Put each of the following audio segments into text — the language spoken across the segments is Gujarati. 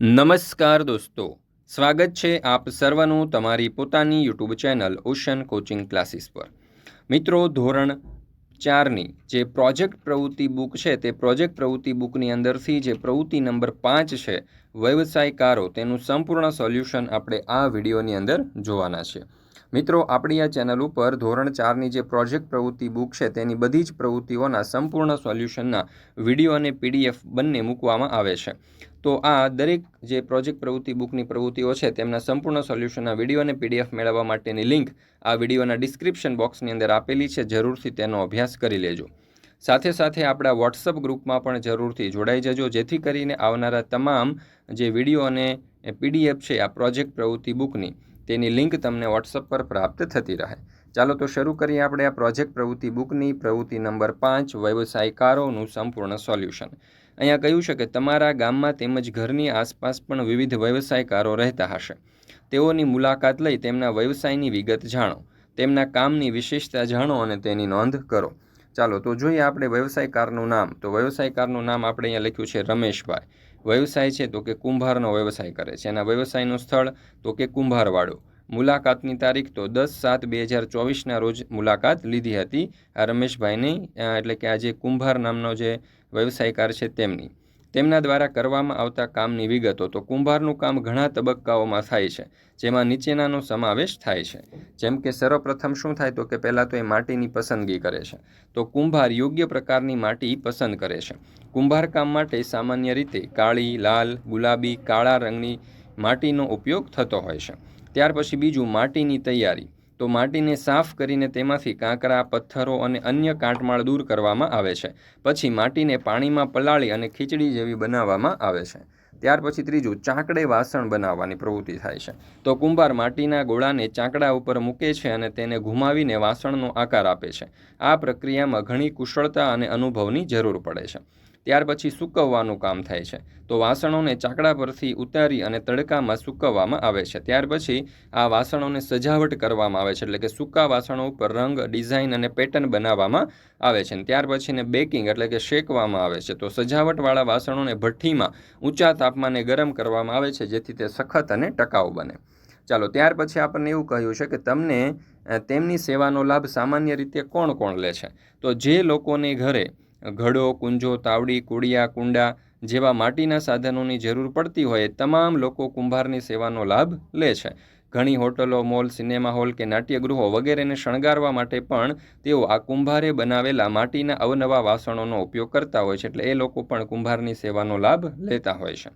નમસ્કાર દોસ્તો. સ્વાગત છે આપ સર્વનું તમારી પોતાની YouTube channel ocean coaching classes પર. મિત્રો, ધોરણ ચારની જે પ્રોજેક્ટ પ્રવૃત્તિ બુક છે, તે પ્રોજેક્ટ પ્રવૃત્તિ બુકની અંદરથી જે પ્રવૃત્તિ નંબર પાંચ છે, વ્યવસાયકારો, તેનું સંપૂર્ણ સોલ્યુશન આપણે આ વિડીયોની અંદર જોવાના છે. મિત્રો, આપણી આ ચેનલ ઉપર ધોરણ ચારની જે પ્રોજેક્ટ પ્રવૃત્તિ બુક છે, તેની બધી જ પ્રવૃત્તિઓના સંપૂર્ણ સોલ્યુશનના વીડિયો અને પીડીએફ બંને મૂકવામાં આવે છે. તો આ દરેક જે પ્રોજેક્ટ પ્રવૃત્તિ બુકની પ્રવૃત્તિઓ છે, તેમના સંપૂર્ણ સોલ્યુશનના વીડિયો અને પીડીએફ મેળવવા માટેની લિંક આ વિડીયોના ડિસ્ક્રિપ્શન બોક્સની અંદર આપેલી છે, જરૂરથી તેનો અભ્યાસ કરી લેજો. સાથે સાથે આપણા વોટ્સઅપ ગ્રુપમાં પણ જરૂરથી જોડાઈ જજો, જેથી કરીને આવનારા તમામ જે વીડિયો અને પીડીએફ છે, આ પ્રોજેક્ટ પ્રવૃત્તિ બુકની તેની લિંક તમને વોટ્સઅપ પર પ્રાપ્ત થતી રહે. ચાલો તો શરૂ કરીએ આપણે આ પ્રોજેક્ટ પ્રવૃત્તિ બુકની. પ્રવૃત્તિ નંબર પાંચ, વ્યવસાયકારોનું સંપૂર્ણ સોલ્યુશન. અહીંયા કહ્યું છે કે તમારા ગામમાં તેમજ ઘરની આસપાસ પણ વિવિધ વ્યવસાયકારો રહેતા હશે. તેઓની મુલાકાત લઈ તેમના વ્યવસાયની વિગત જાણો. તેમના કામની વિશેષતા જાણો અને તેની નોંધ કરો. ચાલો તો જોઈએ આપણે વ્યવસાયકારનું નામ. તો વ્યવસાયકારનું નામ આપણે અહીંયા લખ્યું છે રમેશભાઈ. વ્યવસાય છે તો કે કુંભારનો વ્યવસાય કરે છે. એના વ્યવસાયનું સ્થળ તો કે કુંભારવાડો. મુલાકાતની તારીખ તો દસ સાત બે હજાર ચોવીસના રોજ મુલાકાત લીધી હતી આ રમેશભાઈની એટલે કે આ જે કુંભાર નામનો જે વ્યવસાયકાર છે તેમની. તેમના દ્વારા કરવામાં આવતા કામની વિગતો તો કુંભારનું કામ ઘણા તબક્કાઓમાં થાય છે, જેમાં નીચેનાનો સમાવેશ થાય છે. જેમ કે સર્વપ્રથમ શું થાય તો કે પહેલાં તો એ માટીની પસંદગી કરે છે. તો કુંભાર યોગ્ય પ્રકારની માટી પસંદ કરે છે. કુંભારકામ માટે સામાન્ય રીતે કાળી, લાલ, ગુલાબી, કાળા રંગની માટીનો ઉપયોગ થતો હોય છે. ત્યાર પછી બીજું માટીની તૈયારી. તો માટીને સાફ કરીને તેમાંથી કાંકરા, પથ્થરો અને અન્ય કાટમાળ દૂર કરવામાં આવે છે. પછી માટીને પાણીમાં પલાળી અને ખીચડી જેવી બનાવવામાં આવે છે. ત્યાર પછી ત્રીજું, ચાંકડે વાસણ બનાવવાની પ્રવૃત્તિ થાય છે. તો કુંભાર માટીના ગોળાને ચાંકડા ઉપર મૂકે છે અને તેને ઘુમાવીને વાસણનો આકાર આપે છે. આ પ્રક્રિયામાં ઘણી કુશળતા અને અનુભવની જરૂર પડે છે. ત્યાર પછી સૂકવવાનું કામ થાય છે. તો વાસણોને ચાકડા પરથી ઉતારી અને તડકામાં સૂકવવામાં આવે છે. ત્યાર પછી આ વાસણોને સજાવટ કરવામાં આવે છે. એટલે કે સૂકા વાસણો ઉપર રંગ, ડિઝાઇન અને પેટર્ન બનાવવામાં આવે છે. ત્યાર પછીને બેકિંગ એટલે કે શેકવામાં આવે છે. તો સજાવટવાળા વાસણોને ભઠ્ઠીમાં ઊંચા તાપમાને ગરમ કરવામાં આવે છે, જેથી તે સખત અને ટકાઉ બને. ચાલો, ત્યાર પછી આપણને એવું કહ્યું છે કે તમને તેમની સેવાનો લાભ સામાન્ય રીતે કોણ કોણ લે છે? તો જે લોકોને ઘરે ઘડો, કુંજો, તાવડી, કુડિયા, કુંડા જેવા માટીના સાધનોની જરૂર પડતી હોય તમામ લોકો કુંભારની સેવાનો લાભ લે છે. ઘણી હોટલો, મોલ, સિનેમા હોલ કે નાટ્યગૃહો વગેરેને શણગારવા માટે પણ તેઓ આ કુંભારે બનાવેલા માટીના અવનવા વાસણોનો ઉપયોગ કરતા હોય છે એટલે એ લોકો પણ કુંભારની સેવાનો લાભ લેતા હોય છે.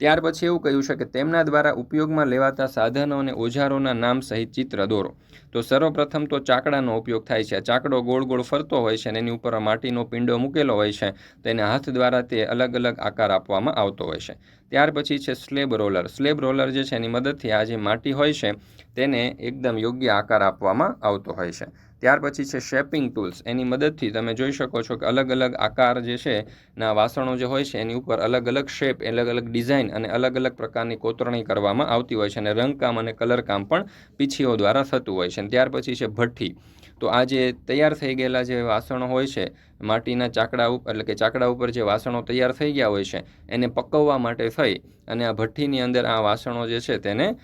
ત્યાર પછી એવું કહ્યું છે કે તેમના દ્વારા ઉપયોગમાં લેવાતા સાધનો અને ઓજારોના નામ સહિત ચિત્ર દોરો. તો સર્વપ્રથમ તો ચાકડાનો ઉપયોગ થાય છે. ચાકડો ગોળ ગોળ ફરતો હોય છે અને એની ઉપર માટીનો પિંડો મૂકેલો હોય છે. તેને હાથ દ્વારા તે અલગ અલગ આકાર આપવામાં આવતો હોય છે. ત્યાર પછી છે સ્લેબ રોલર. સ્લેબ રોલર જે છે એની મદદથી આ જે માટી હોય છે, તેને એકદમ યોગ્ય આકાર આપવામાં આવતો હોય છે. ત્યાર પછી છે શેપિંગ ટૂલ્સ. એની મદદથી તમે જોઈ શકો છો કે અલગ અલગ આકાર જે છે, ના વાસણો જે હોય છે, એની ઉપર અલગ અલગ શેપ, અલગ અલગ ડિઝાઇન અને અલગ અલગ પ્રકારની કોતરણી કરવામાં આવતી હોય છે અને રંગકામ અને કલરકામ પણ પીછીઓ દ્વારા થતું હોય છે. ત્યાર પછી છે ભઠ્ઠી. તો આ જે તૈયાર થઈ ગયેલા જે વાસણો હોય છે માટીના ચાકડા ઉપર એટલે કે ચાકડા ઉપર જે વાસણો તૈયાર થઈ ગયા હોય છે, એને પકવવા માટે થઈ અને આ ભઠ્ઠીની અંદર આ વાસણો જે છે તેને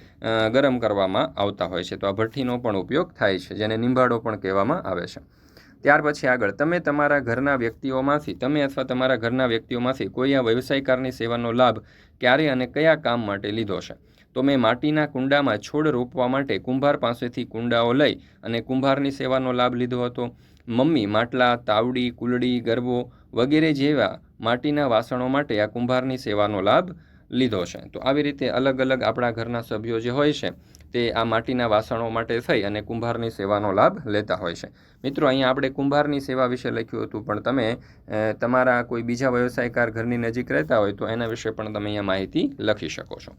ગરમ કરવામાં આવતા હોય છે. તો આ ભઠ્ઠીનો પણ ઉપયોગ થાય છે, જેને નિંભાડો પણ કહેવામાં આવે છે. ત્યાર પછી આગળ, તમે તમારા ઘરના વ્યક્તિઓમાંથી, તમે અથવા તમારા ઘરના વ્યક્તિઓમાંથી કોઈ આ વ્યવસાયકારની સેવાનો લાભ ક્યારે અને કયા કામ માટે લીધો છે? તો મેં માટીના કુંડામાં છોડ રોપવા માટે કુંભાર પાસેથી કુંડાઓ લઈ અને કુંભારની સેવાનો લાભ લીધો હતો. મમ્મી માટલા, તાવડી, કુલડી, ગરબો વગેરે જેવા માટીના વાસણો માટે આ કુંભારની સેવાનો લાભ લીધો છે. તો આવી રીતે અલગ અલગ આપણા ઘરના સભ્યો જે હોય છે, તે આ માટીના વાસણો માટે થઈ અને કુંભારની સેવાનો લાભ લેતા હોય છે. મિત્રો, અહીંયા આપણે કુંભારની સેવા વિશે લખ્યું હતું, પણ તમે તમારા કોઈ બીજા વ્યવસાયકાર ઘરની નજીક રહેતા હોય તો એના વિશે પણ તમે અહીંયા માહિતી લખી શકો છો.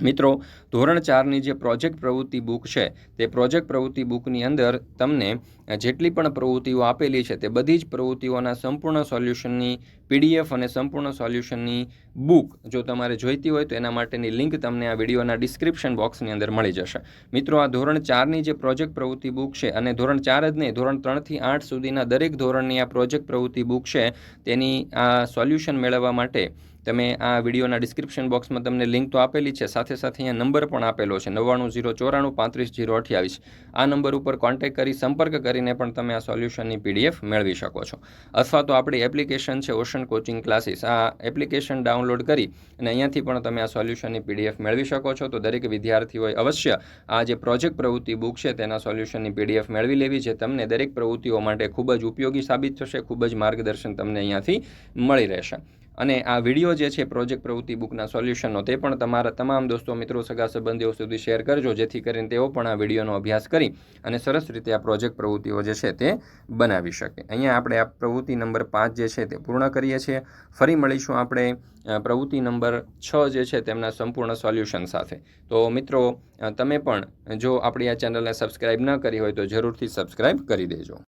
મિત્રો, ધોરણ ચારની જે પ્રોજેક્ટ પ્રવૃત્તિ બુક છે, તે પ્રોજેક્ટ પ્રવૃત્તિ બુકની અંદર તમને જેટલી પણ પ્રવૃત્તિઓ આપેલી છે, તે બધી જ પ્રવૃત્તિઓના સંપૂર્ણ સોલ્યુશનની પીડીએફ અને સંપૂર્ણ સોલ્યુશનની બુક જો તમારે જોઈતી હોય તો એના માટેની લિંક તમને આ વિડીયોના ડિસ્ક્રિપ્શન બોક્સની અંદર મળી જશે. મિત્રો, આ ધોરણ ચારની જે પ્રોજેક્ટ પ્રવૃત્તિ બુક છે અને ધોરણ ચાર જ નહીં, ધોરણ ત્રણથી આઠ સુધીના દરેક ધોરણની આ પ્રોજેક્ટ પ્રવૃત્તિ બુક છે, તેની આ સોલ્યુશન મેળવવા માટે તમે આ વિડીયોના ડિસ્ક્રિપ્શન બોક્સમાં તમને લિંક તો આપેલી છે, સાથે સાથે અહીંયા નંબર પણ આપેલો છે, નવ્વાણું ઝીરો ચોરાણું પાંત્રીસ ઝીરો અઠ્યાવીસ. આ નંબર ઉપર કોન્ટેક્ટ કરી, સંપર્ક કરીને પણ તમે આ સોલ્યુશનની પીડીએફ મેળવી શકો છો. અથવા તો આપણી એપ્લિકેશન છે ઓશન કોચિંગ ક્લાસીસ. આ એપ્લિકેશન ડાઉનલોડ કરી અને અહીંયાથી પણ તમે આ સોલ્યુશનની પીડીએફ મેળવી શકો છો. તો દરેક વિદ્યાર્થીઓએ અવશ્ય આ જે પ્રોજેક્ટ પ્રવૃત્તિ બુક છે તેના સોલ્યુશનની પીડીએફ મેળવી લેવી છે તમને દરેક પ્રવૃત્તિઓ માટે ખૂબ જ ઉપયોગી સાબિત થશે, ખૂબ જ માર્ગદર્શન તમને અહીંયાથી મળી રહેશે. અને આ વીડિયો જે છે પ્રોજેક્ટ પ્રવૃત્તિ બુકના સોલ્યુશનનો, તે પણ તમારા તમામ દોસ્તો, મિત્રો, સગા, સંબંધીઓ સુધી શેર કરજો, જેથી કરીને તેઓ પણ આ વિડીયોનો અભ્યાસ કરી અને સરસ રીતે આ પ્રોજેક્ટ પ્રવૃત્તિઓ જે છે તે બનાવી શકે. અહીંયા આપણે આ પ્રવૃત્તિ નંબર પાંચ જે છે તે પૂર્ણ કરીએ છીએ. ફરી મળીશું આપણે પ્રવૃત્તિ નંબર છ જે છે તેમના સંપૂર્ણ સોલ્યુશન સાથે. તો, મિત્રો તમે પણ જો આપણી આ ચેનલને સબસ્ક્રાઈબ ન કરી હોય તો જરૂરથી સબસ્ક્રાઈબ કરી દેજો.